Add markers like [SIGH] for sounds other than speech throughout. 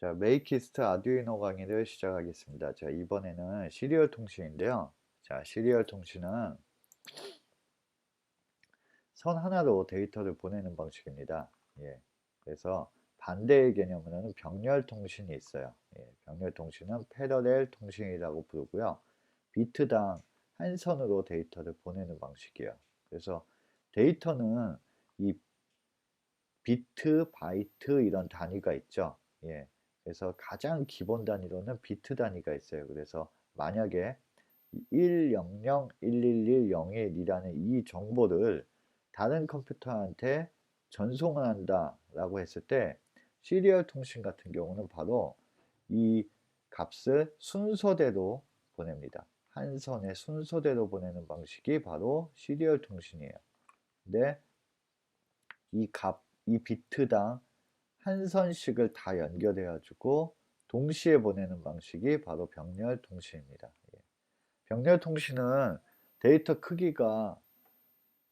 자, 메이키스트 아두이노 강의를 시작하겠습니다. 자, 이번에는 시리얼 통신인데요. 자, 시리얼 통신은 선 하나로 데이터를 보내는 방식입니다. 예. 그래서 반대의 개념으로는 병렬 통신이 있어요. 예. 병렬 통신은 패러렐 통신이라고 부르고요. 비트당 한 선으로 데이터를 보내는 방식이에요. 그래서 데이터는 이 비트, 바이트 이런 단위가 있죠. 예. 그래서 가장 기본 단위로는 비트 단위가 있어요. 그래서 만약에 1001101이라는 이 정보를 다른 컴퓨터한테 전송을 한다라고 했을 때 시리얼 통신 같은 경우는 바로 이 값을 순서대로 보냅니다. 한 선의 순서대로 보내는 방식이 바로 시리얼 통신이에요. 근데 이 값, 이 비트당 한 선씩을 다 연결해 가지고 동시에 보내는 방식이 바로 병렬 통신입니다. 예. 병렬 통신은 데이터 크기가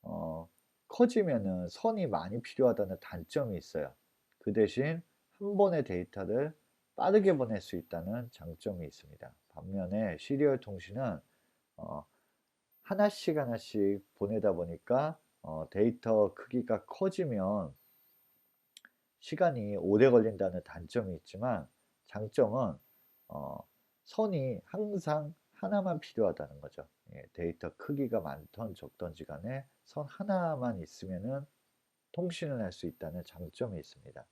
어, 커지면은 선이 많이 필요하다는 단점이 있어요. 그 대신 한 번의 데이터를 빠르게 보낼 수 있다는 장점이 있습니다. 반면에 시리얼 통신은 어, 하나씩 하나씩 보내다 보니까 어, 데이터 크기가 커지면 시간이 오래 걸린다는 단점이 있지만 장점은 어, 선이 항상 하나만 필요하다는 거죠. 예, 데이터 크기가 많던 적던지 간에 선 하나만 있으면은 통신을 할 수 있다는 장점이 있습니다.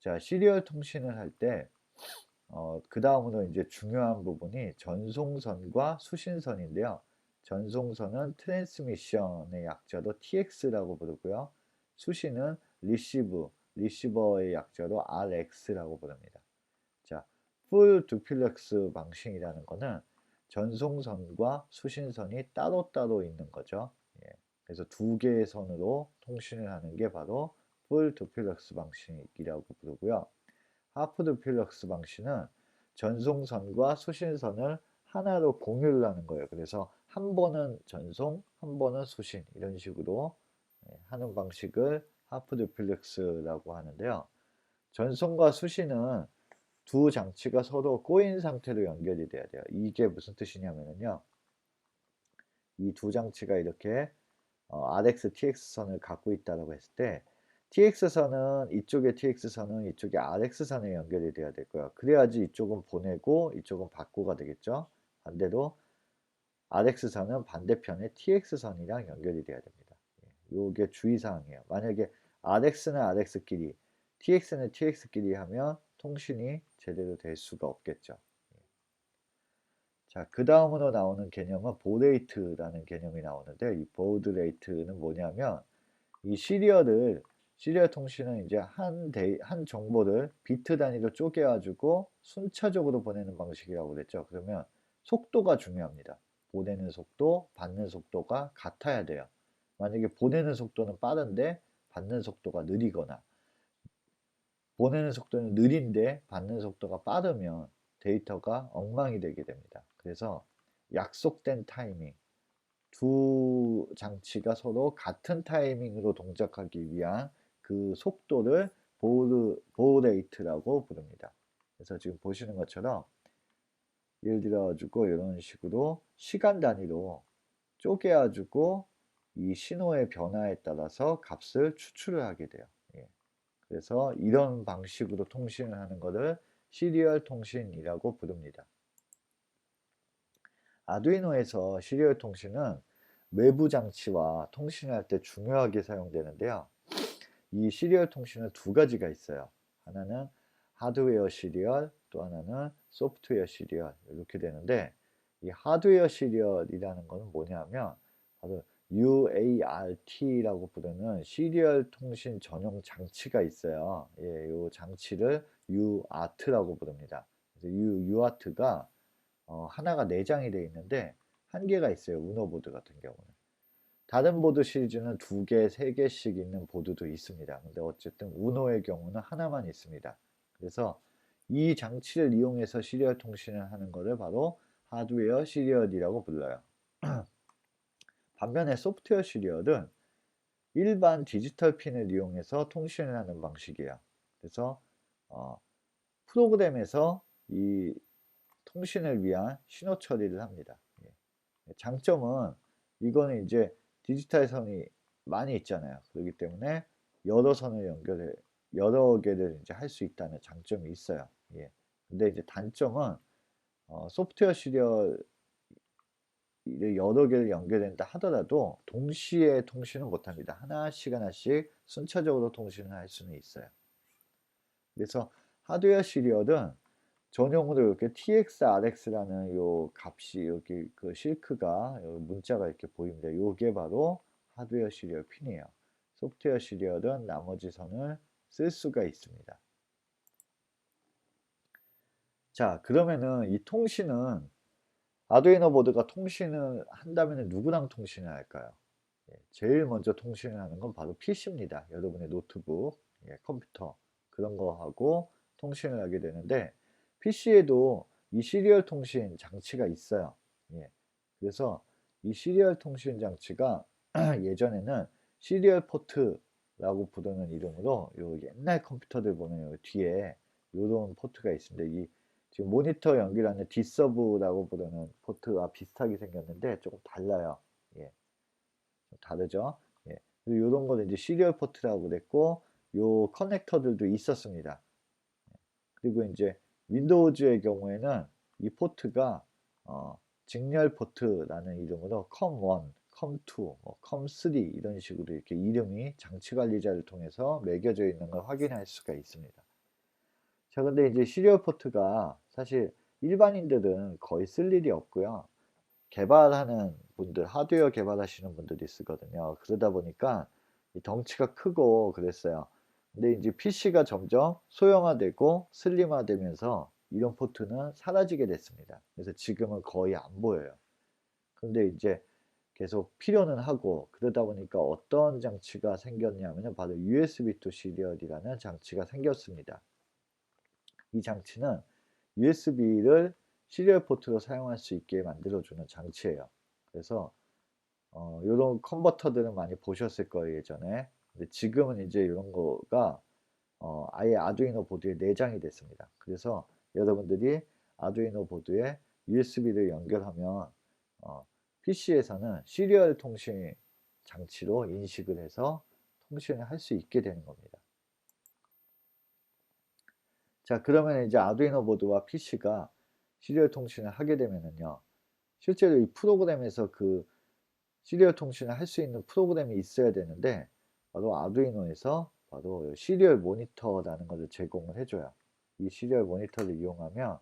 자, 시리얼 통신을 할 때, 어, 그 다음으로 이제 중요한 부분이 전송선과 수신선인데요. 전송선은 트랜스미션의 약자로 TX라고 부르고요. 수신은 리시브, 리시버의 약자로 RX라고 부릅니다. 자, 풀 두플렉스 방식이라는 거는 전송선과 수신선이 따로따로 있는 거죠. 예, 그래서 두 개의 선으로 통신을 하는 게 바로 풀 두플렉스 방식이라고 부르고요. 하프 두플렉스 방식은 전송선과 수신선을 하나로 공유를 하는 거예요. 그래서 한 번은 전송, 한 번은 수신 이런 식으로 예, 하는 방식을 하프 두플렉스라고 하는데요. 전송과 수신은 두 장치가 서로 꼬인 상태로 연결이 돼야 돼요. 이게 무슨 뜻이냐면요. 이 두 장치가 이렇게 어, RX, TX선을 갖고 있다고 했을 때 TX선은 이쪽에 TX선은 이쪽에 RX선에 연결이 돼야 될 거예요. 그래야지 이쪽은 보내고 이쪽은 받고가 되겠죠. 반대로 RX선은 반대편에 TX선이랑 연결이 돼야 됩니다. 이게 예, 주의사항이에요. 만약에 RX는 RX끼리, TX는 TX끼리 하면 통신이 제대로 될 수가 없겠죠. 예. 자, 그 다음으로 나오는 개념은 보레이트라는 개념이 나오는데 이 보드레이트는 뭐냐면 이 시리얼을 시리얼 통신은 이제 한, 데, 한 정보를 비트 단위로 쪼개가지고 순차적으로 보내는 방식이라고 그랬죠. 그러면 속도가 중요합니다. 보내는 속도, 받는 속도가 같아야 돼요. 만약에 보내는 속도는 빠른데 받는 속도가 느리거나 보내는 속도는 느린데 받는 속도가 빠르면 데이터가 엉망이 되게 됩니다. 그래서 약속된 타이밍 두 장치가 서로 같은 타이밍으로 동작하기 위한 그 속도를 보르, 보레이트라고 부릅니다. 그래서 지금 보시는 것처럼 예를 들어 가지고 이런 식으로 시간 단위로 쪼개 가지고 이 신호의 변화에 따라서 값을 추출을 하게 돼요. 예. 그래서 이런 방식으로 통신을 하는 것을 시리얼 통신이라고 부릅니다. 아두이노에서 시리얼 통신은 외부 장치와 통신을 할때 중요하게 사용되는데요. 이 시리얼 통신은 두 가지가 있어요. 하나는 하드웨어 시리얼, 또 하나는 소프트웨어 시리얼 이렇게 되는데 이 하드웨어 시리얼이라는 것은 뭐냐면 바로 UART라고 부르는 시리얼 통신 전용 장치가 있어요. 예, 이 장치를 UART라고 부릅니다. 그래서 UART가 어, 하나가 내장이 되어 있는데 한 개가 있어요. 우노 보드 같은 경우는. 다른 보드 시리즈는 두 개, 세 개씩 있는 보드도 있습니다. 근데 어쨌든 우노의 경우는 하나만 있습니다. 그래서 이 장치를 이용해서 시리얼 통신을 하는 것을 바로 하드웨어 시리얼이라고 불러요. [CLEARS THROAT] 반면에 소프트웨어 시리얼은 일반 디지털 핀을 이용해서 통신을 하는 방식이에요. 그래서 어, 프로그램에서 이 통신을 위한 신호 처리를 합니다. 예. 장점은 이거는 이제 디지털 선이 많이 있잖아요. 그렇기 때문에 여러 선을 연결해 여러 개를 이제 할 수 있다는 장점이 있어요. 예. 근데 이제 단점은 어, 소프트웨어 시리얼 여러 개를 연결된다 하더라도 동시에 통신은 못합니다. 하나씩 하나씩 순차적으로 통신을 할 수는 있어요. 그래서 하드웨어 시리얼은 전용으로 이렇게 TX-RX라는 요 값이 여기 그 실크가 문자가 이렇게 보입니다. 요게 바로 하드웨어 시리얼 핀이에요. 소프트웨어 시리얼은 나머지 선을 쓸 수가 있습니다. 자, 그러면은 이 통신은 아두이노 보드가 통신을 한다면 누구랑 통신을 할까요? 예, 제일 먼저 통신을 하는 건 바로 PC입니다. 여러분의 노트북, 예, 컴퓨터 그런 거하고 통신을 하게 되는데 PC에도 이 시리얼 통신 장치가 있어요. 예, 그래서 이 시리얼 통신 장치가 [CLEARS THROAT] 예전에는 시리얼 포트라고 부르는 이름으로 요 옛날 컴퓨터들 보면 요 뒤에 요런 포트가 있습니다. 이 지금 모니터 연결하는 D서브라고 부르는 포트와 비슷하게 생겼는데 조금 달라요. 예. 좀 다르죠? 예. 이런 거는 이제 시리얼 포트라고 그랬고, 요 커넥터들도 있었습니다. 예. 그리고 이제 윈도우즈의 경우에는 이 포트가 어, 직렬 포트라는 이름으로 COM1, COM2, 뭐 COM3 이런 식으로 이렇게 이름이 장치 관리자를 통해서 매겨져 있는 걸 확인할 수가 있습니다. 자, 근데 이제 시리얼 포트가 사실 일반인들은 거의 쓸 일이 없고요. 개발하는 분들, 하드웨어 개발하시는 분들이 쓰거든요. 그러다 보니까 덩치가 크고 그랬어요. 근데 이제 PC가 점점 소형화되고 슬림화되면서 이런 포트는 사라지게 됐습니다. 그래서 지금은 거의 안 보여요. 근데 이제 계속 필요는 하고 그러다 보니까 어떤 장치가 생겼냐면 바로 USB to 시리얼이라는 장치가 생겼습니다. 이 장치는 USB를 시리얼 포트로 사용할 수 있게 만들어주는 장치예요. 그래서 어, 이런 컨버터들은 많이 보셨을 거예요 예전에. 근데 지금은 이제 이런 거가 어, 아예 아두이노 보드에 내장이 됐습니다. 그래서 여러분들이 아두이노 보드에 USB를 연결하면 어, PC에서는 시리얼 통신 장치로 인식을 해서 통신을 할 수 있게 되는 겁니다. 자, 그러면 이제 아두이노 보드와 PC가 시리얼 통신을 하게 되면은요. 실제로 이 프로그램에서 그 시리얼 통신을 할 수 있는 프로그램이 있어야 되는데 바로 아두이노에서 바로 시리얼 모니터라는 것을 제공을 해줘요. 이 시리얼 모니터를 이용하면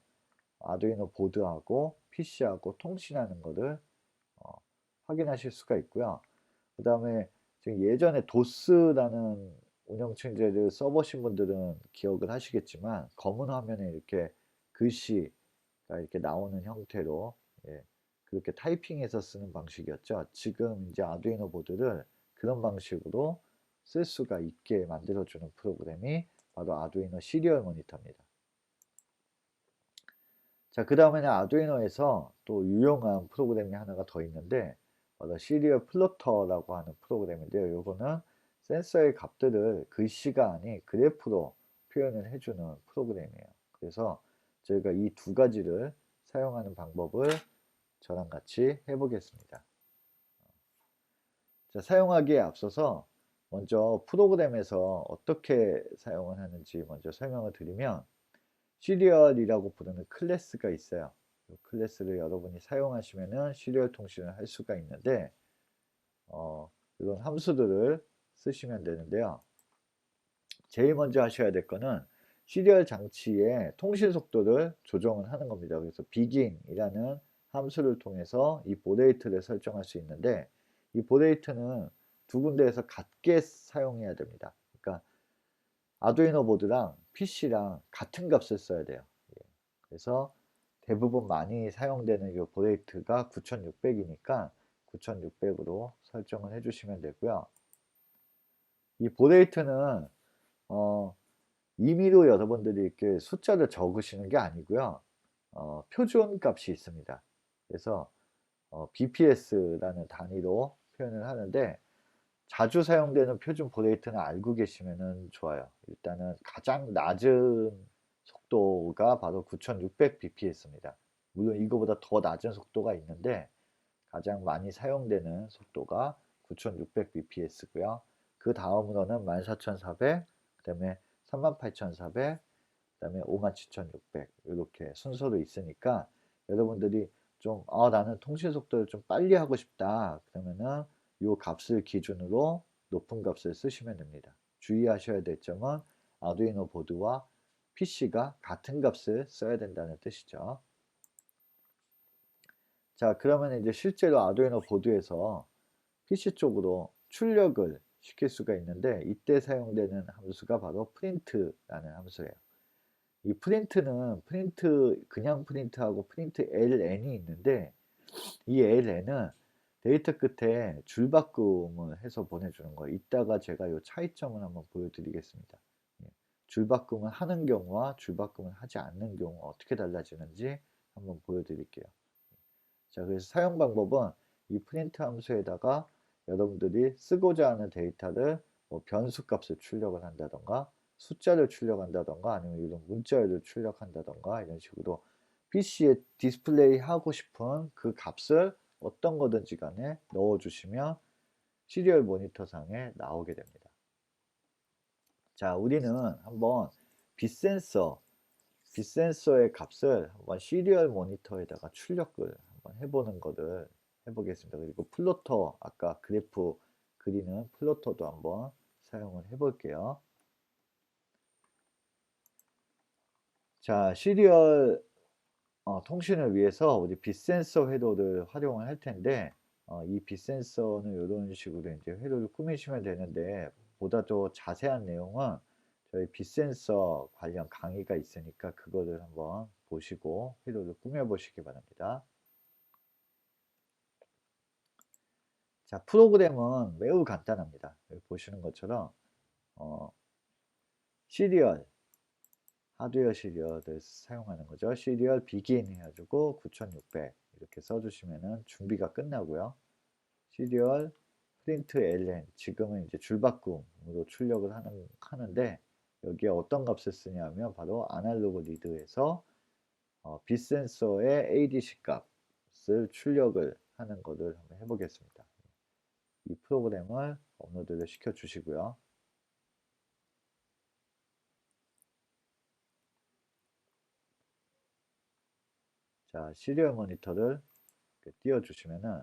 아두이노 보드하고 PC하고 통신하는 것을 어, 확인하실 수가 있고요. 그 다음에 지금 예전에 도스라는 운영 체제를 써보신 분들은 기억을 하시겠지만 검은 화면에 이렇게 글씨가 이렇게 나오는 형태로 예, 그렇게 타이핑해서 쓰는 방식이었죠. 지금 이제 아두이노 보드를 그런 방식으로 쓸 수가 있게 만들어주는 프로그램이 바로 아두이노 시리얼 모니터입니다. 자, 그 다음에는 아두이노에서 또 유용한 프로그램이 하나가 더 있는데 바로 시리얼 플로터라고 하는 프로그램인데요. 이거는 센서의 값들을 글씨가 아닌 그래프로 표현을 해주는 프로그램이에요. 그래서 저희가 이 두 가지를 사용하는 방법을 저랑 같이 해보겠습니다. 자, 사용하기에 앞서서 먼저 프로그램에서 어떻게 사용을 하는지 먼저 설명을 드리면 시리얼이라고 부르는 클래스가 있어요. 그 클래스를 여러분이 사용하시면 시리얼 통신을 할 수가 있는데 어, 이런 함수들을 쓰시면 되는데요. 제일 먼저 하셔야 될 거는 시리얼 장치의 통신 속도를 조정을 하는 겁니다. 그래서 begin이라는 함수를 통해서 이 보레이트를 설정할 수 있는데 이 보레이트는 두 군데에서 같게 사용해야 됩니다. 그러니까 아두이노 보드랑 PC랑 같은 값을 써야 돼요. 예. 그래서 대부분 많이 사용되는 이 보레이트가 9600이니까 9600으로 설정을 해주시면 되고요. 이 보레이트는 어, 임의로 여러분들이 이렇게 숫자를 적으시는 게 아니고요. 어, 표준 값이 있습니다. 그래서 어, BPS라는 단위로 표현을 하는데 자주 사용되는 표준 보레이트는 알고 계시면 좋아요. 일단은 가장 낮은 속도가 바로 9600bps입니다. 물론 이거보다 더 낮은 속도가 있는데 가장 많이 사용되는 속도가 9600bps고요. 그 다음으로는 14400, 그 다음에 38400, 그 다음에 57600 이렇게 순서로 있으니까 여러분들이 좀 아, 나는 통신 속도를 좀 빨리 하고 싶다 그러면은 이 값을 기준으로 높은 값을 쓰시면 됩니다. 주의하셔야 될 점은 아두이노 보드와 PC가 같은 값을 써야 된다는 뜻이죠. 자 그러면 이제 실제로 아두이노 보드에서 PC 쪽으로 출력을 시킬 수가 있는데 이때 사용되는 함수가 바로 프린트라는 함수예요. 이 프린트는 프린트 그냥 프린트하고 프린트 ln이 있는데 이 ln은 데이터 끝에 줄바꿈을 해서 보내주는 거예요. 이따가 제가 이 차이점을 한번 보여드리겠습니다. 예, 줄바꿈을 하는 경우와 줄바꿈을 하지 않는 경우 어떻게 달라지는지 한번 보여드릴게요. 자, 그래서 사용 방법은 이 프린트 함수에다가 여러분들이 쓰고자 하는 데이터를 뭐 변수 값을 출력을 한다던가 숫자를 출력한다던가 아니면 이런 문자열을 출력한다던가 이런 식으로 PC에 디스플레이 하고 싶은 그 값을 어떤 거든지 간에 넣어주시면 시리얼 모니터 상에 나오게 됩니다. 자, 우리는 한번 빛센서, 빛센서의 값을 한번 시리얼 모니터에다가 출력을 한번 해보는 것을 해보겠습니다. 그리고 플로터, 아까 그래프 그리는 플로터도 한번 사용을 해볼게요. 자, 시리얼 어, 통신을 위해서 우리 빛센서 회로를 활용을 할 텐데 어, 이 빛센서는 이런 식으로 이제 회로를 꾸미시면 되는데 보다 더 자세한 내용은 저희 빛센서 관련 강의가 있으니까 그거를 한번 보시고 회로를 꾸며 보시기 바랍니다. 자 프로그램은 매우 간단합니다. 여기 보시는 것처럼 어, 시리얼 하드웨어 시리얼을 사용하는 거죠. 시리얼 비긴 해가지고 9600 이렇게 써주시면은 준비가 끝나고요. 시리얼 프린트 ln 지금은 이제 줄바꿈으로 출력을 하는, 하는데 여기에 어떤 값을 쓰냐면 바로 아날로그 리드에서 어, 빛센서의 ADC 값을 출력을 하는 것을 한번 해보겠습니다. 이 프로그램을 업로드를 시켜 주시고요. 자, 시리얼 모니터를 띄워 주시면은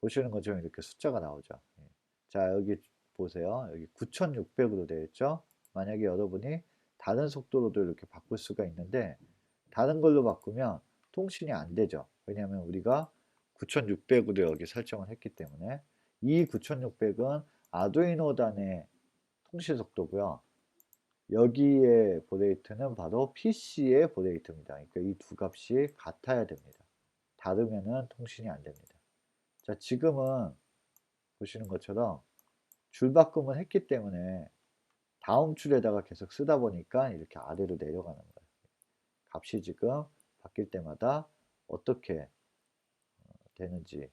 보시는 것처럼 이렇게 숫자가 나오죠. 예. 자, 여기 보세요. 여기 9600으로 되어 있죠. 만약에 여러분이 다른 속도로도 이렇게 바꿀 수가 있는데 다른 걸로 바꾸면 통신이 안 되죠. 왜냐하면 우리가 9600으로 여기 설정을 했기 때문에 이 9600은 아두이노 단의 통신 속도고요. 여기에 보레이트는 바로 PC의 보레이트입니다. 그러니까 이 두 값이 같아야 됩니다. 다르면은 통신이 안 됩니다. 자, 지금은 보시는 것처럼 줄바꿈을 했기 때문에 다음 줄에다가 계속 쓰다 보니까 이렇게 아래로 내려가는 거예요. 값이 지금 바뀔 때마다 어떻게 어, 되는지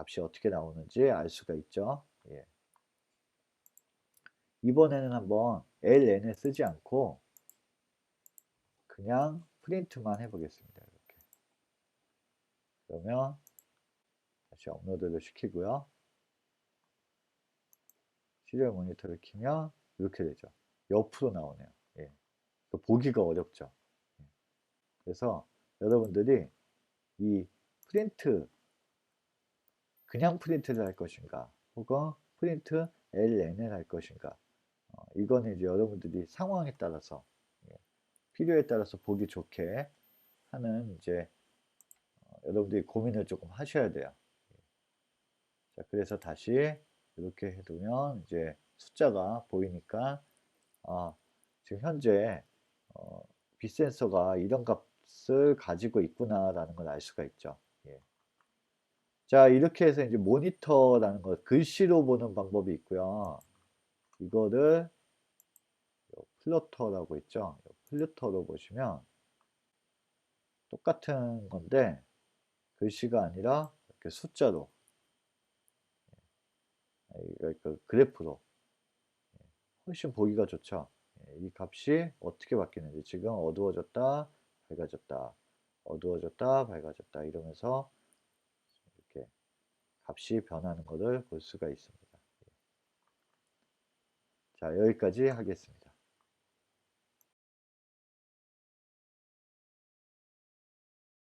값이 어떻게 나오는지 알 수가 있죠. 예. 이번에는 한번 ln을 쓰지 않고 그냥 프린트만 해보겠습니다. 이렇게. 그러면 다시 업로드를 시키고요. 시리얼 모니터를 키면 이렇게 되죠. 옆으로 나오네요. 예. 보기가 어렵죠. 예. 그래서 여러분들이 이 프린트 그냥 프린트를 할 것인가 혹은 프린트 ln을 할 것인가 어, 이거는 이제 여러분들이 상황에 따라서 예, 필요에 따라서 보기 좋게 하는 이제 어, 여러분들이 고민을 조금 하셔야 돼요. 예. 자, 그래서 다시 이렇게 해두면 이제 숫자가 보이니까 아, 지금 현재 어, 빛센서가 이런 값을 가지고 있구나 라는 걸 알 수가 있죠. 예. 자 이렇게 해서 이제 모니터라는 것 글씨로 보는 방법이 있고요. 이거를 플로터라고 있죠. 플루터로 보시면 똑같은 건데 글씨가 아니라 이렇게 숫자로 그 그래프로 훨씬 보기가 좋죠. 예. 예, 이 값이 어떻게 바뀌는지 지금 어두워졌다, 밝아졌다, 어두워졌다, 밝아졌다 이러면서 값이 변하는 것을 볼 수가 있습니다. 자, 여기까지 하겠습니다.